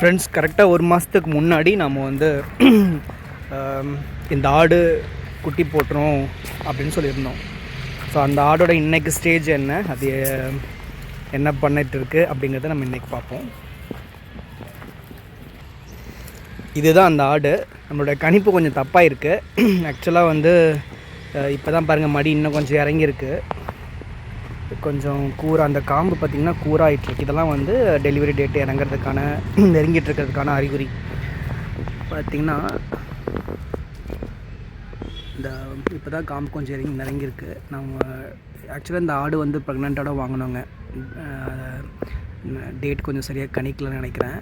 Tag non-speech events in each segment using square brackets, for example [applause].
Friends கரெக்டாக ஒரு மாதத்துக்கு முன்னாடி நம்ம வந்து [clears throat] இந்த ஆடு குட்டி போட்டுரும் அப்படின்னு சொல்லியிருந்தோம். ஸோ அந்த ஆடோட இன்றைக்கு ஸ்டேஜ் என்ன? அது என்ன பண்ணிட்டு இருக்கு அப்படிங்கிறத நம்ம இன்றைக்கி பார்ப்போம். இதுதான் அந்த ஆடு. நம்மளோட கணிப்பு கொஞ்சம் தப்பாக இருக்குது ஆக்சுவலாக வந்து இப்போ தான் பாருங்கள் மடி இன்னும் கொஞ்சம் இறங்கியிருக்கு. கொஞ்சம் கூற அந்த காம்பு பார்த்திங்கன்னா கூறாயிட்ருக்கு இதெல்லாம் வந்து டெலிவரி டேட் இறங்குறதுக்கான [clears throat] நெருங்கிட்டு இருக்கிறதுக்கான அறிகுறி. பார்த்திங்கன்னா இந்த இப்போ தான் காம்பு கொஞ்சம் இறங்கி நிறங்கியிருக்கு நம்ம ஆக்சுவலாக இந்த ஆடு வந்து ப்ரெக்னெண்ட்டோட வாங்கினோங்க. டேட் கொஞ்சம் சரியாக கணிக்கலன்னு நினைக்கிறேன்.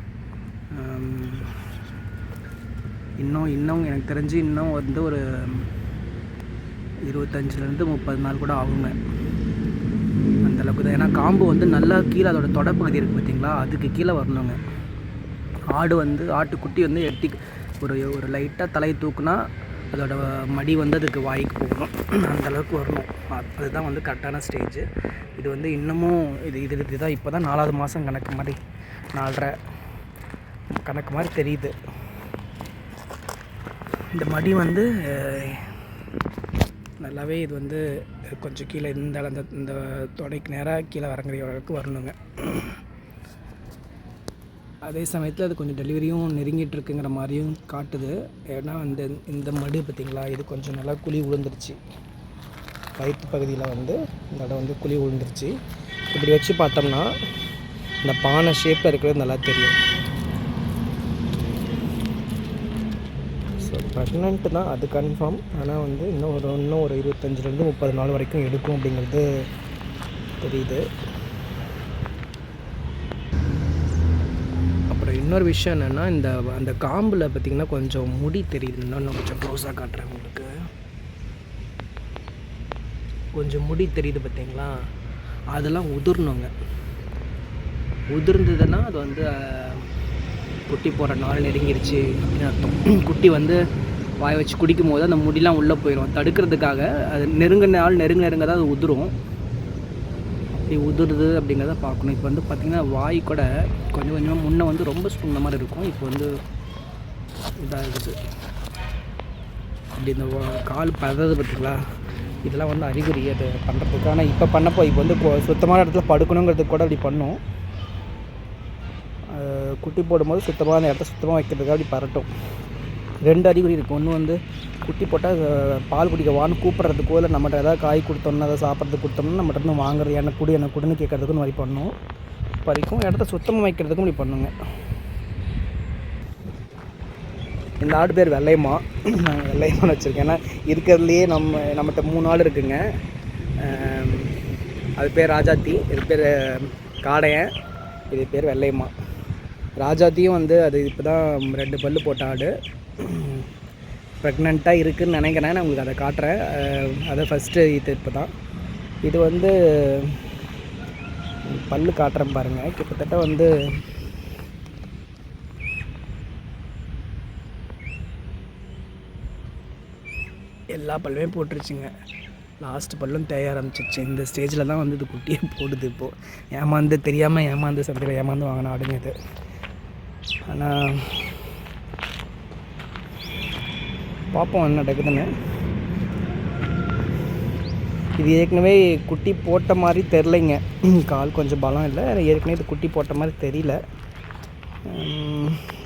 இன்னும் இன்னும் எனக்கு தெரிஞ்சு இன்னும் வந்து ஒரு இருபத்தஞ்சிலேருந்து முப்பது நாள் கூட ஆகுங்க. அந்தளவுக்கு தான். ஏன்னா காம்பு வந்து நல்லா கீழே அதோட தொடப்பகுதி இருக்குது பார்த்தீங்களா அதுக்கு கீழே வரணுங்க. ஆடு வந்து ஆட்டுக்குட்டி வந்து எட்டி ஒரு ஒரு லைட்டாக தலையை தூக்குனா அதோட மடி வந்து அதுக்கு வாய்க்கு போகணும். அந்த அளவுக்கு வரணும். அதுதான் வந்து கரெக்டான ஸ்டேஜ் இது வந்து இன்னமும் இது இது இதுதான் இப்போ தான் நாலாவது மாதம் கணக்கு மாதிரி நாலரை கணக்கு மாதிரி தெரியுது. இந்த மடி வந்து நல்லாவே இது வந்து கொஞ்சம் கீழே இந்த அந்த இந்த தொடைக்கு நேராக கீழே வரங்கிற அளவுக்கு வரணுங்க. அதே சமயத்தில் அது கொஞ்சம் டெலிவரியும் நெருங்கிட்டுருக்குங்கிற மாதிரியும் காட்டுது. ஏன்னா இந்த இந்த மடு பார்த்திங்களா இது கொஞ்சம் நல்லா குழி விழுந்துருச்சு வயிற்று பகுதியில் வந்து இந்த இடம் வந்து குழி விழுந்துருச்சு இப்படி வச்சு பார்த்தோம்னா இந்த பானை ஷேப்பில் இருக்கிறது நல்லா தெரியும் ஸோ ப்ரெக்னென்ட்டு தான் அது கன்ஃபார்ம் ஆனால் வந்து இன்னும் ஒரு இன்னும் ஒரு இருபத்தஞ்சிலேருந்து முப்பது நாள் வரைக்கும் எடுக்கும் அப்படிங்கிறது தெரியுது. அப்புறம் இன்னொரு விஷயம் என்னென்னா இந்த அந்த காம்பில் பார்த்திங்கன்னா கொஞ்சம் முடி தெரியுது இன்னும் கொஞ்சம் க்ளோஸாக காட்டுறேன் உங்களுக்கு. கொஞ்சம் முடி தெரியுது பார்த்தீங்களா? அதெல்லாம் உதிர்ணுங்க. உதிர்ந்ததுன்னா அது வந்து குட்டி போகிற நாள் நெருங்கிருச்சு அப்படின்னு அர்த்தம். [clears throat] குட்டி வந்து வாய் வச்சு குடிக்கும் போது அந்த முடிலாம் உள்ளே போயிடும் தடுக்கிறதுக்காக அது நெருங்க நாள் நெருங்க நெருங்க தான் அது உதிரும். அப்படி உதிருது அப்படிங்கிறத பார்க்கணும். இப்போ வந்து பார்த்திங்கன்னா வாய் கூட கொஞ்சம் கொஞ்சமாக முன்னே வந்து ரொம்ப ஸ்பூன் மாதிரி இருக்கும். இப்போ வந்து இதாக இருக்குது அப்படி இந்த வா- கால் பதறது பார்த்திங்களா? இதெல்லாம் வந்து அறிகுறி அது பண்ணுறதுக்கு ஆனால் இப்போ பண்ணப்போ இப்போ வந்து கொ- சுத்தமான இடத்துல படுக்கணுங்கிறதுக்கு கூட அப்படி பண்ணும். குட்டி போடும்போது சுத்தமாக அந்த இடத்த சுத்தமாக வைக்கிறதுக்காக அப்படி பரட்டும். ரெண்டு அறிகுறி இருக்கும் ஒன்று வந்து குட்டி போட்டால் பால் குடிக்க வான்னு கூப்பிட்றதுக்கோ இல்லை நம்மகிட்ட ஏதாவது காய் கொடுத்தோம்னா அதை சாப்பிட்றதுக்கு கொடுத்தோம்னா நம்மகிட்ட இருந்து வாங்குறது என்ன குடி என்ன குடுன்னு கேட்கறதுக்கும் வழி மாதிரி பண்ணும் பறிக்கும் இடத்த சுத்தமாக வைக்கிறதுக்கும் இப்படி பண்ணுங்க. இந்த ஆடு பேர் வெள்ளையம்மா. நாங்கள் வெள்ளையம்மான்னு வச்சுருக்கேன். ஏன்னா இருக்கிறதுலையே நம்ம நம்மகிட்ட மூணு ஆள் இருக்குங்க. அது பேர் ராஜாத்தி இது பேர் காடையன் இது பேர் வெள்ளையம்மா. ராஜாத்தியும் வந்து அது இப்போ தான் ரெண்டு பல்லு போட்ட ஆடு. ப்ரெக்னெண்ட்டாக இருக்குதுன்னு நினைக்கிறேன். நான் உங்களுக்கு அதை காட்டுறேன். அதை ஃபஸ்ட்டு இது இப்போ தான் இது வந்து பல்லு காட்டுறேன் பாருங்கள் கிட்டத்தட்ட வந்து எல்லா பல்லுமே போட்டுருச்சுங்க. லாஸ்ட் பல்லும் தேய ஆரம்பிச்சிருச்சு. இந்த ஸ்டேஜில் தான் வந்து இது குட்டியே போடுது இப்போது ஏமாந்து தெரியாமல் ஏமாந்து சந்தையில் ஏமாந்து வாங்கின ஆடுங்க இது. ஆனால் பார்ப்போம் என்ன டக்குதுன்னு இது ஏற்கனவே குட்டி போட்ட மாதிரி தெரிலைங்க. கால் கொஞ்சம் பலம் இல்லை. ஏற்கனவே இது குட்டி போட்ட மாதிரி தெரியல.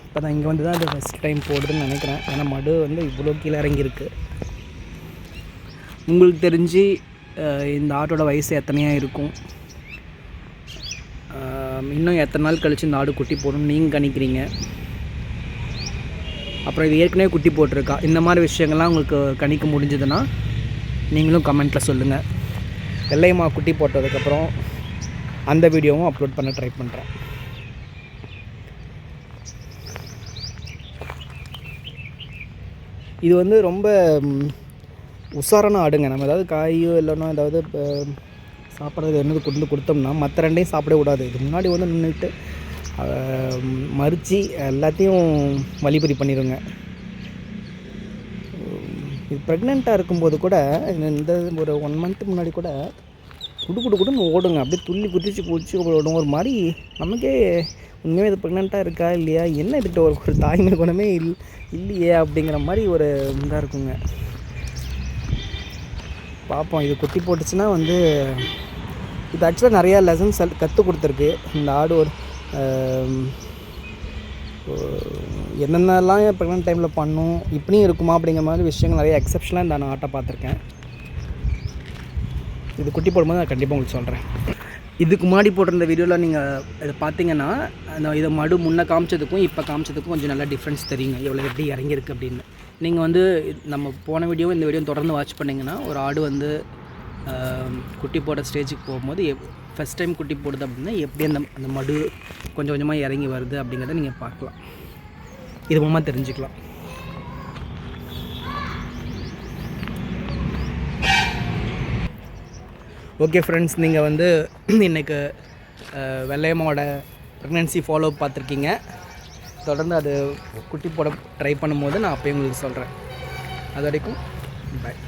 இப்போ தான் இங்கே வந்து தான் அது ஃபஸ்ட் டைம் போடுதுன்னு நினைக்கிறேன். ஏன்னா மடு வந்து இவ்வளோ கீழே இறங்கியிருக்கு. உங்களுக்கு தெரிஞ்சு இந்த ஆட்டோட வயசு எத்தனையாக இருக்கும்? இன்னும் எத்தனை நாள் கழித்து இந்த ஆடு குட்டி போடணும் நீங்கள் கணிக்கிறீங்க அப்புறம் இது ஏற்கனவே குட்டி போட்டிருக்கா. இந்த மாதிரி விஷயங்கள்லாம் உங்களுக்கு கணிக்க முடிஞ்சதுன்னா நீங்களும் கமெண்ட்டில் சொல்லுங்கள் வெள்ளையம்மா குட்டி போட்டதுக்கப்புறம் அந்த வீடியோவும் அப்லோட் பண்ண ட்ரை பண்ணுறேன் இது வந்து ரொம்ப உஷாரான ஆடுங்க. நம்ம ஏதாவது காயோ இல்லைன்னா ஏதாவது இப்போ சாப்பிட்றது என்னது கொண்டு கொடுத்தோம்னா மற்ற ரெண்டையும் சாப்பிட விடாது இது முன்னாடி வந்து நின்றுட்டு மறித்து எல்லாத்தையும் வழிபறி பண்ணிடுங்க. இது ப்ரெக்னெண்ட்டாக இருக்கும்போது கூட இந்த ஒரு ஒன் மந்த் முன்னாடி கூட குடு குடு குடுன்னு ஓடுங்க. அப்படியே துள்ளி குதிச்சு குதிச்சு ஓடும் ஒரு மாதிரி. நமக்கே உண்மையாக இது ப்ரெக்னெண்ட்டாக இருக்கா இல்லையா? என்ன இதுக்கிட்ட ஒரு ஒரு தாய்மை குணமே இல் இல்லையே அப்படிங்கிற மாதிரி ஒரு இதாக இருக்குங்க. பார்ப்போம். இது குட்டி போட்டுச்சுன்னா வந்து இது ஆக்சுவலாக நிறையா லெசன்ஸ் கற்றுக் கொடுத்துருக்கு. இந்த ஆடு ஒரு என்னென்னலாம் ப்ரெக்னென்ட் டைமில் பண்ணும் இப்படியும் இருக்குமா அப்படிங்கிற மாதிரி விஷயங்கள் நிறைய எக்ஸப்ஷனாக இந்த நான் ஆட்டை பார்த்துருக்கேன். இது குட்டி போடும்போது நான் கண்டிப்பாக உங்களுக்கு சொல்கிறேன் இதுக்கு முன்னாடி போட்டிருந்த வீடியோவில் நீங்கள் இதை பார்த்தீங்கன்னா அந்த இதை மடு முன்னே காமிச்சதுக்கும் இப்போ காமிச்சதுக்கும் கொஞ்சம் நல்லா டிஃப்ரென்ஸ் தெரியுங்க. எவ்வளோ எப்படி இறங்கியிருக்கு அப்படின்னு. நீங்கள் வந்து நம்ம போன வீடியோவும் இந்த வீடியோ தொடர்ந்து வாட்ச் பண்ணிங்கன்னா ஒரு ஆடு வந்து குட்டி போட ஸ்டேஜுக்கு போகும்போது எப் ஃபஸ்ட் டைம் குட்டி போடுது அப்படின்னா எப்படி அந்த அந்த மடு கொஞ்சம் கொஞ்சமாக இறங்கி வருது அப்படிங்கிறத நீங்கள் பார்க்கலாம். இது மூலமாக தெரிஞ்சுக்கலாம். ஓகே ஃப்ரெண்ட்ஸ் நீங்கள் வந்து இன்றைக்கு வெள்ளையம்மாவோட ப்ரெக்னென்சி ஃபாலோ பார்த்துருக்கீங்க. தொடர்ந்து அது குட்டி போட ட்ரை பண்ணும்போது நான் அப்போயும் உங்களுக்கு சொல்கிறேன் அது வரைக்கும் பாய்